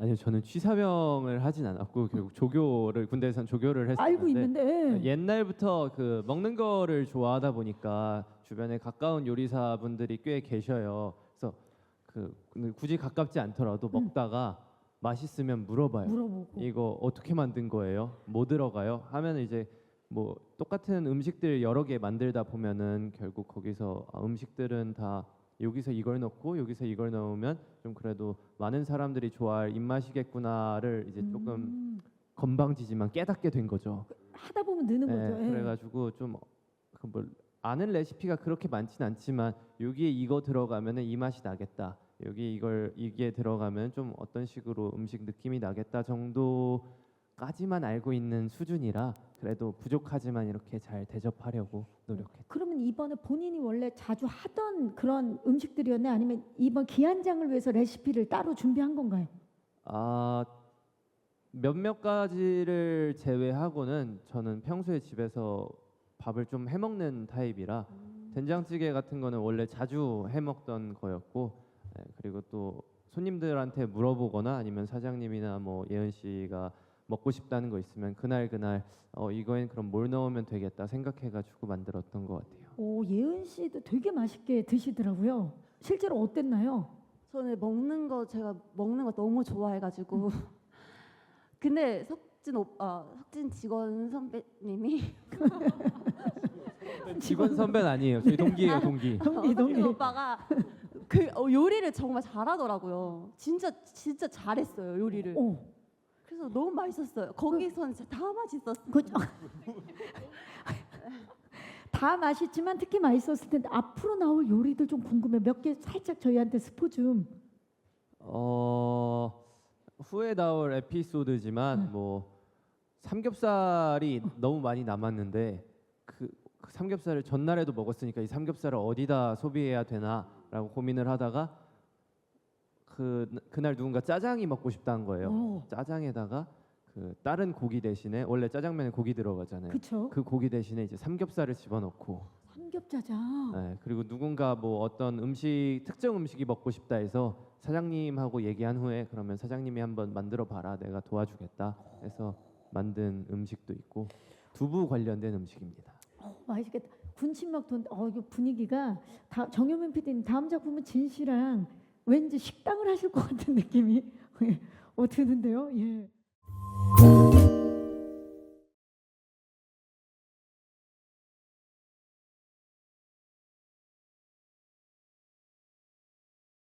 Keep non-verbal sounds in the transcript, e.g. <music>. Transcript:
아니요, 저는 취사병을 하진 않았고 결국 조교를 군대에선 조교를 했었는데 알고 있는데 옛날부터 그 먹는 거를 좋아하다 보니까 주변에 가까운 요리사분들이 꽤 계셔요. 그래서 그 근데 굳이 가깝지 않더라도 먹다가 맛있으면 물어봐요. 물어보고 이거 어떻게 만든 거예요? 뭐 들어가요? 하면 이제 뭐 똑같은 음식들 여러 개 만들다 보면은 결국 거기서 아, 음식들은 다 여기서 이걸 넣고 여기서 이걸 넣으면 좀 그래도 많은 사람들이 좋아할 입맛이겠구나를 이제 조금 음, 건방지지만 깨닫게 된 거죠. 하다 보면 느는 네, 거죠. 예. 그래가지고 좀뭐 아는 레시피가 그렇게 많진 않지만 여기에 이거 들어가면은 이 맛이 나겠다. 여기 이걸 이게 들어가면 좀 어떤 식으로 음식 느낌이 나겠다 정도 까지만 알고 있는 수준이라 그래도 부족하지만 이렇게 잘 대접하려고 노력했죠. 그러면 이번에 본인이 원래 자주 하던 그런 음식들이었나요? 아니면 이번 기한장을 위해서 레시피를 따로 준비한 건가요? 아 몇몇 가지를 제외하고는 저는 평소에 집에서 밥을 좀 해먹는 타입이라 된장찌개 같은 거는 원래 자주 해먹던 거였고 예, 그리고 또 손님들한테 물어보거나 아니면 사장님이나 뭐 예은 씨가 먹고 싶다는 거 있으면 그날 그날 어 이거엔 그럼 뭘 넣으면 되겠다 생각해가지고 만들었던 것 같아요. 오 예은 씨도 되게 맛있게 드시더라고요. 실제로 어땠나요? 저는 먹는 거 제가 먹는 거 너무 좋아해가지고 <laughs> 근데 석진 오빠 석진 직원 선배님이 <laughs> 직원 선배는 아니에요. 저희 동기예요, <laughs> 동기. 동기 동기. 석진 오빠가 그 어, 요리를 정말 잘하더라고요. 진짜 진짜 잘했어요 요리를. 오, 그래서 너무 맛있었어요. 거기선 진짜 다 맛있었어요. 그, <laughs> 다 맛있지만 특히 맛있었을 텐데 앞으로 나올 요리들 좀 궁금해. 몇 개 살짝 저희한테 스포 좀. 어 후에 나올 에피소드지만 뭐 삼겹살이 너무 많이 남았는데 그, 그 삼겹살을 전날에도 먹었으니까 이 삼겹살을 어디다 소비해야 되나라고 고민을 하다가 그 그날 누군가 짜장이 먹고 싶다는 거예요. 오, 짜장에다가 그 다른 고기 대신에 원래 짜장면에 고기 들어가잖아요. 그쵸? 그 고기 대신에 이제 삼겹살을 집어넣고 삼겹짜장. 네, 그리고 누군가 뭐 어떤 음식 특정 음식이 먹고 싶다 해서 사장님하고 얘기한 후에 그러면 사장님이 한번 만들어 봐라 내가 도와주겠다 해서 만든 음식도 있고 두부 관련된 음식입니다. 어, 맛있겠다. 군침 막 돈. 어 이거 분위기가 다 정효민 PD님 다음 작품은 진 씨랑 왠지 식당을 하실 것 같은 느낌이 <laughs> 어, 드는데요. 예.